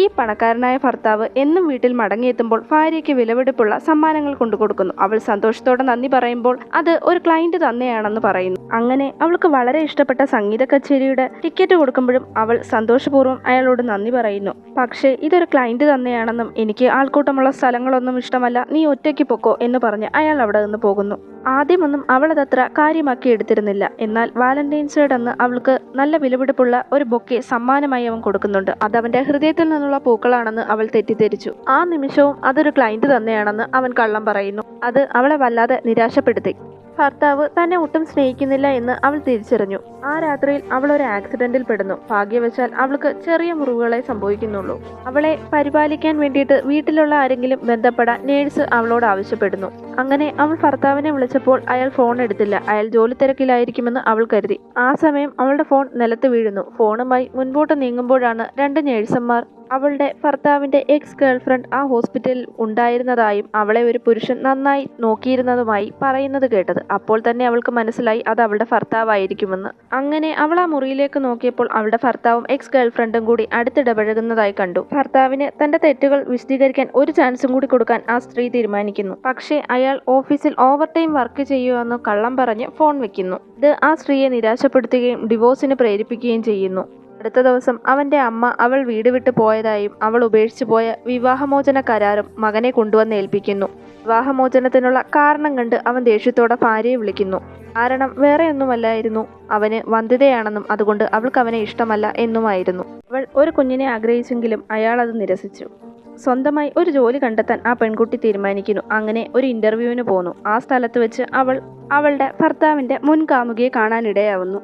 ഈ പണക്കാരനായ ഭർത്താവ് എന്നും വീട്ടിൽ മടങ്ങിയെത്തുമ്പോൾ ഭാര്യയ്ക്ക് വിലവെടുപ്പുള്ള സമ്മാനങ്ങൾ കൊണ്ടു കൊടുക്കുന്നു അവൾ സന്തോഷത്തോടെ നന്ദി പറയുമ്പോൾ അത് ഒരു ക്ലയന്റ് തന്നെയാണെന്ന് പറയുന്നു. അങ്ങനെ അവൾക്ക് വളരെ ഇഷ്ടപ്പെട്ട സംഗീത കച്ചേരിയുടെ ടിക്കറ്റ് കൊടുക്കുമ്പോഴും അവൾ സന്തോഷപൂർവം അയാളോട് നന്ദി പറയുന്നു. പക്ഷേ ഇതൊരു ക്ലയന്റ് തന്നെയാണെന്നും എനിക്ക് ആൾക്കൂട്ടമുള്ള സ്ഥലങ്ങളൊന്നും ഇഷ്ടമല്ല നീ ഒറ്റയ്ക്ക് പൊക്കോ എന്ന് പറഞ്ഞ് അയാൾ അവിടെ നിന്ന് പോകുന്നു. ആദ്യമൊന്നും അവളതത്ര കാര്യമാക്കി എടുത്തിരുന്നില്ല. എന്നാൽ വാലന്റൈൻസ് ഡേ അന്ന് അവൾക്ക് നല്ല വിലപിടിപ്പുള്ള ഒരു ബൊക്കെ സമ്മാനമായി അവൻ കൊടുക്കുന്നുണ്ട്. അത് അവന്റെ ഹൃദയത്തിൽ നിന്നുള്ള പൂക്കളാണെന്ന് അവൾ തെറ്റിദ്ധരിച്ചു. ആ നിമിഷവും അതൊരു ക്ലയന്റ് തന്നെയാണെന്ന് അവൻ കള്ളം പറയുന്നു. അത് അവളെ വല്ലാതെ നിരാശപ്പെടുത്തി. ഭർത്താവ് തന്നെ ഒട്ടും സ്നേഹിക്കുന്നില്ല എന്ന് അവൾ തിരിച്ചറിഞ്ഞു. ആ രാത്രിയിൽ അവൾ ഒരു ആക്സിഡന്റിൽ പെടുന്നു. ഭാഗ്യവശാൽ അവൾക്ക് ചെറിയ മുറിവുകളെ സംഭവിക്കുന്നുള്ളൂ. അവളെ പരിപാലിക്കാൻ വേണ്ടിയിട്ട് വീട്ടിലുള്ള ആരെങ്കിലും ബന്ധപ്പെടാൻ നേഴ്സ് അവളോട് ആവശ്യപ്പെടുന്നു. അങ്ങനെ അവൾ ഭർത്താവിനെ വിളിച്ചപ്പോൾ അയാൾ ഫോൺ എടുത്തില്ല. അയാൾ ജോലി തിരക്കിലായിരിക്കുമെന്ന് അവൾ കരുതി. ആ സമയം അവളുടെ ഫോൺ നിലത്ത് വീഴുന്നു. ഫോണുമായി മുൻപോട്ട് നീങ്ങുമ്പോഴാണ് രണ്ട് നേഴ്സന്മാർ അവളുടെ ഭർത്താവിന്റെ എക്സ് ഗേൾഫ്രണ്ട് ആ ഹോസ്പിറ്റലിൽ ഉണ്ടായിരുന്നതായും അവളെ ഒരു പുരുഷൻ നന്നായി നോക്കിയിരുന്നതുമായി പറയുന്നത് കേട്ടത്. അപ്പോൾ തന്നെ അവൾക്ക് മനസ്സിലായി അത് അവളുടെ ഭർത്താവായിരിക്കുമെന്ന്. അങ്ങനെ അവൾ ആ മുറിയിലേക്ക് നോക്കിയപ്പോൾ അവളുടെ ഭർത്താവും എക്സ് ഗേൾഫ്രണ്ടും കൂടി അടുത്തിടപഴകുന്നതായി കണ്ടു. ഭർത്താവിന് തന്റെ തെറ്റുകൾ വിശദീകരിക്കാൻ ഒരു ചാൻസും കൂടി കൊടുക്കാൻ ആ സ്ത്രീ തീരുമാനിക്കുന്നു. പക്ഷേ അയാൾ ഓഫീസിൽ ഓവർ ടൈം വർക്ക് ചെയ്യുമെന്ന് കള്ളം പറഞ്ഞ് ഫോൺ വെക്കുന്നു. ഇത് ആ സ്ത്രീയെ നിരാശപ്പെടുത്തുകയും ഡിവോഴ്സിന് പ്രേരിപ്പിക്കുകയും ചെയ്യുന്നു. അടുത്ത ദിവസം അവന്റെ അമ്മ അവൾ വീട് വിട്ടു പോയതായും അവൾ ഉപേക്ഷിച്ചു പോയ വിവാഹമോചന കരാറും മകനെ കൊണ്ടുവന്ന് ഏൽപ്പിക്കുന്നു. വിവാഹമോചനത്തിനുള്ള കാരണം കണ്ട് അവൻ ദേഷ്യത്തോടെ ഭാര്യയെ വിളിക്കുന്നു. കാരണം വേറെയൊന്നുമല്ലായിരുന്നു. അവന് വന്ധ്യതയാണെന്നും അതുകൊണ്ട് അവൾക്ക് അവനെ ഇഷ്ടമല്ല എന്നുമായിരുന്നു. അവൾ ഒരു കുഞ്ഞിനെ ആഗ്രഹിച്ചെങ്കിലും അയാൾ അത് നിരസിച്ചു. സ്വന്തമായി ഒരു ജോലി കണ്ടെത്താൻ ആ പെൺകുട്ടി തീരുമാനിക്കുന്നു. അങ്ങനെ ഒരു ഇന്റർവ്യൂവിന് പോന്നു. ആ സ്ഥലത്ത് വെച്ച് അവൾ അവളുടെ ഭർത്താവിന്റെ മുൻകാമുകിയെ കാണാനിടയാവുന്നു.